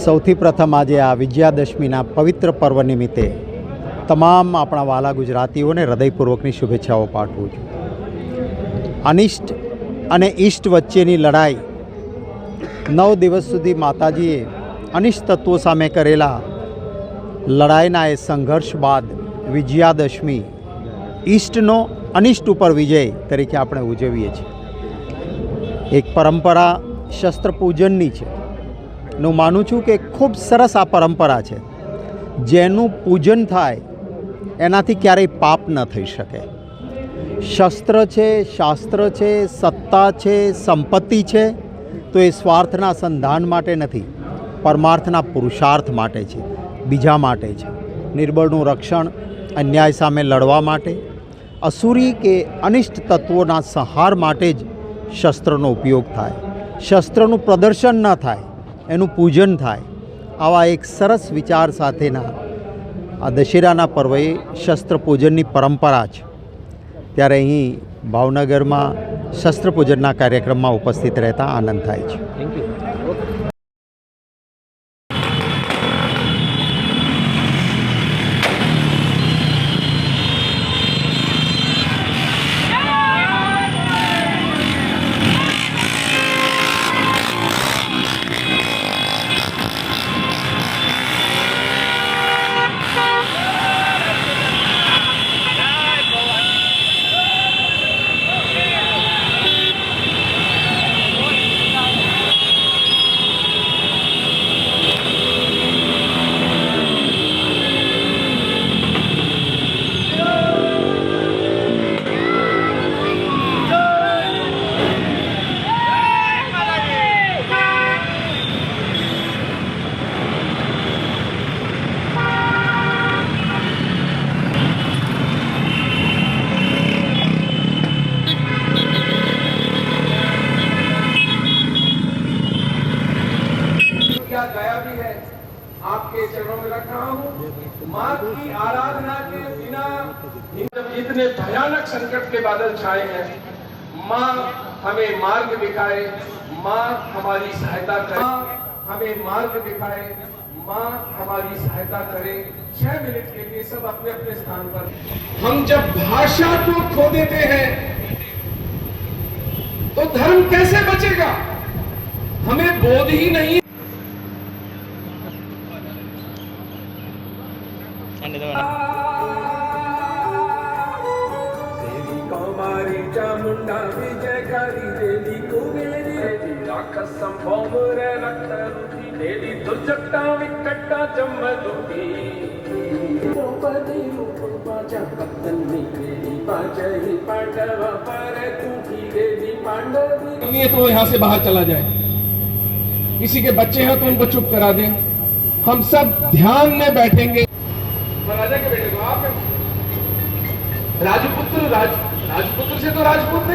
સૌથી પ્રથમ આજે આ વિજયાદશમીના પવિત્ર પર્વ નિમિત્તે તમામ આપણા વાલા ગુજરાતીઓને હૃદયપૂર્વકની શુભેચ્છાઓ પાઠવું છું. અનિષ્ટ અને ઈષ્ટ વચ્ચેની લડાઈ નવ દિવસ સુધી માતાજીએ અનિષ્ટ તત્વો સામે કરેલા લડાઈના એ સંઘર્ષ બાદ વિજયાદશમી ઈષ્ટનો અનિષ્ટ ઉપર વિજય તરીકે આપણે ઉજવીએ છીએ. એક પરંપરા શસ્ત્ર પૂજનની છે. હું માનું છું કે ખૂબ સરસ આ પરંપરા છે. જેનું પૂજન થાય, એનાથી ક્યારેય પાપ ન થઈ શકે. શસ્ત્ર છે, શાસ્ત્ર છે, સત્તા છે, સંપત્તિ છે, તો એ સ્વાર્થના સંધાન માટે નથી, પરમાર્થના પુરુષાર્થ માટે છે, બીજા માટે છે. નિર્બળનું રક્ષણ, અન્યાય સામે લડવા માટે, અસુરી કે અનિષ્ટ તત્વોના સંહાર માટે જ શસ્ત્રનો ઉપયોગ થાય. શસ્ત્રનું પ્રદર્શન ન થાય, એનું પૂજન થાય, આવા એક સરસ વિચાર સાથેના આ દશેરાના પર્વે શસ્ત્ર પૂજનની પરંપરા છે. ત્યારે અહીં ભાવનગરમાં શસ્ત્ર પૂજનના કાર્યક્રમમાં ઉપસ્થિત રહેતા આનંદ થાય છે. થેન્ક યુ गया भी है। आपके चरणों में रख रहा हूँ। माँ की आराधना के बिना इतने भयानक संकट के बादल छाए हैं, माँ हमें मार्ग दिखाए, माँ हमारी सहायता करे। हमें मार्ग दिखाए, माँ हमारी सहायता करे। छह मिनट के लिए सब अपने अपने स्थान पर। हम जब भाषा को खो देते हैं तो धर्म कैसे बचेगा? हमें बोध ही नहीं देवी कौमारी चामुंडा विजयकारी देवी कुबेरी देवी राक्षस संभव रे रक्त रूपी देवी दुर्जटा विकट द्रौपदी मुकुमाच्या पत्नी देवी पाचही पांडव पर देवी पांडवी नहीं तो यहाँ से बाहर चला जाए किसी के बच्चे हैं तो उनको चुप करा दें हम सब ध्यान में बैठेंगे राजा के बेटे को आप राजपुत्र राज राजपुत्र से तो राजपूत नहीं